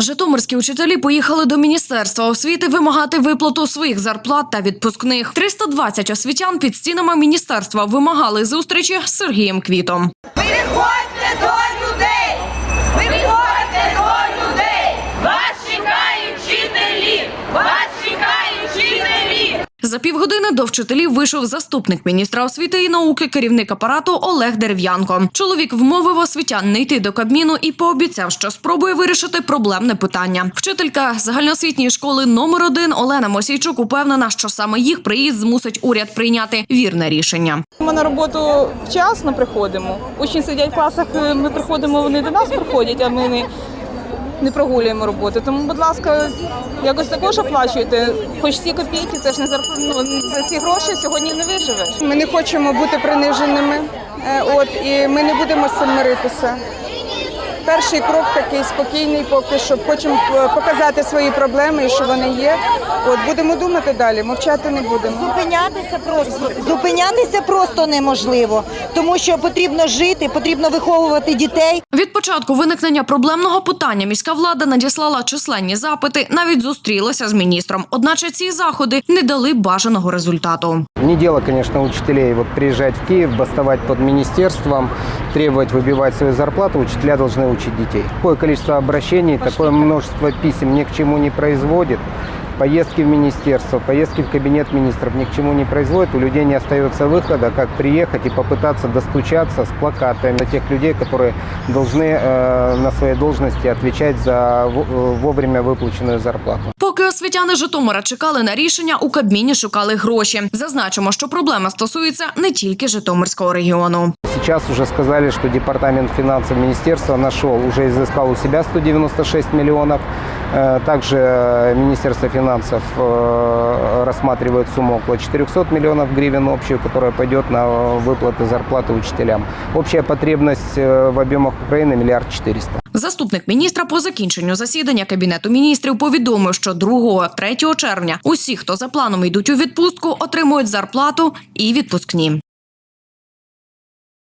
Житомирські учителі поїхали до міністерства освіти вимагати виплату своїх зарплат та відпускних. 320 освітян під стінами міністерства вимагали зустрічі з Сергієм Квітом. Виходьте до За півгодини до вчителів вийшов заступник міністра освіти і науки, керівник апарату Олег Дерев'янко. Чоловік вмовив освітян не йти до кабміну і пообіцяв, що спробує вирішити проблемне питання. Вчителька загальноосвітньої школи номер 1 Олена Мосійчук упевнена, що саме їх приїзд змусить уряд прийняти вірне рішення. Ми на роботу вчасно приходимо. Учні сидять в класах, е, ми приходимо, вони до нас приходять, а ми не, не прогулюємо роботу. Тому, будь ласка, якось також оплачуйте. Хоч ці копійки, це ж не зарп... ну, за ці гроші сьогодні не виживеш. Ми не хочемо бути приниженими, е, от і ми не будемо з цим миритися. Перший крок такий спокійний, поки що хочемо е, показати свої проблеми і що вони є. От будемо думати далі, мовчати не будемо. Зупинятися просто зупинятися просто неможливо, тому що потрібно жити, потрібно виховувати дітей. Від початку виникнення проблемного питання міська влада надіслала численні запити, навіть зустрілася з міністром. Одначе ці заходи не дали бажаного результату. Не дело, конечно, учителей вот приезжать в Киев, бастовать под министерством, требовать выбивать свою зарплату. Учителя должны учить детей. Такое количество обращений, такое множество писем ни к чему не производит Поездки в министерство, поездки в кабинет министров ни к чему не производят. У людей не остается выхода, как приехать и попытаться достучаться с плакатами до тех людей, которые должны э, на своей должности отвечать за в- э, вовремя выплаченную зарплату. Поки освітяни Житомира чекали на рішення, у Кабміні шукали гроші. Зазначимо, що проблема стосується не тільки Житомирського регіону. Сейчас уже сказали, что департамент финансов министерства нашел, уже изыскал у себя 196 миллионов. Э, Также э, Министерство финансов э, рассматривает сумму около 400 миллионов гривен общую, которая пойдет на выплаты зарплаты учителям. Общая потребность э, в объемах Украины миллиард четыреста. Заступник міністра по закінченню засідання кабінету міністрів повідомив, що 2-3 червня усі, хто за планом йдуть у відпустку, отримують зарплату і відпускні.